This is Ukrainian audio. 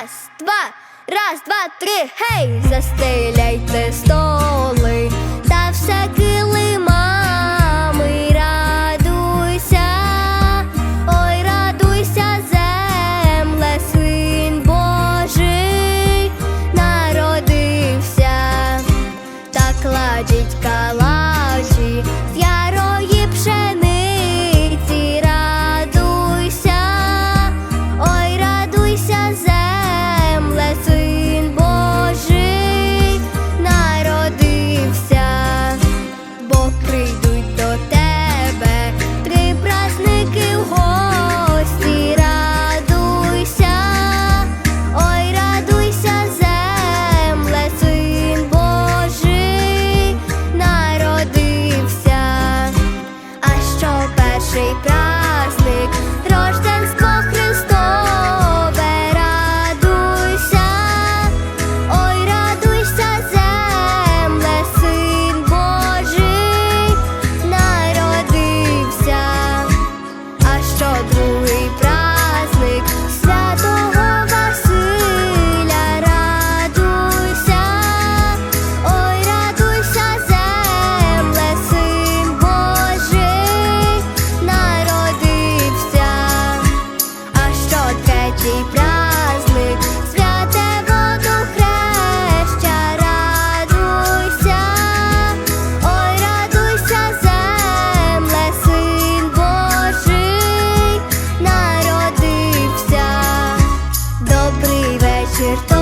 раз, два, раз, два, три, гей, застеляйте столи та все килимами радуйся, ой, радуйся, земле, син Божий, народився та кладіть. cierto.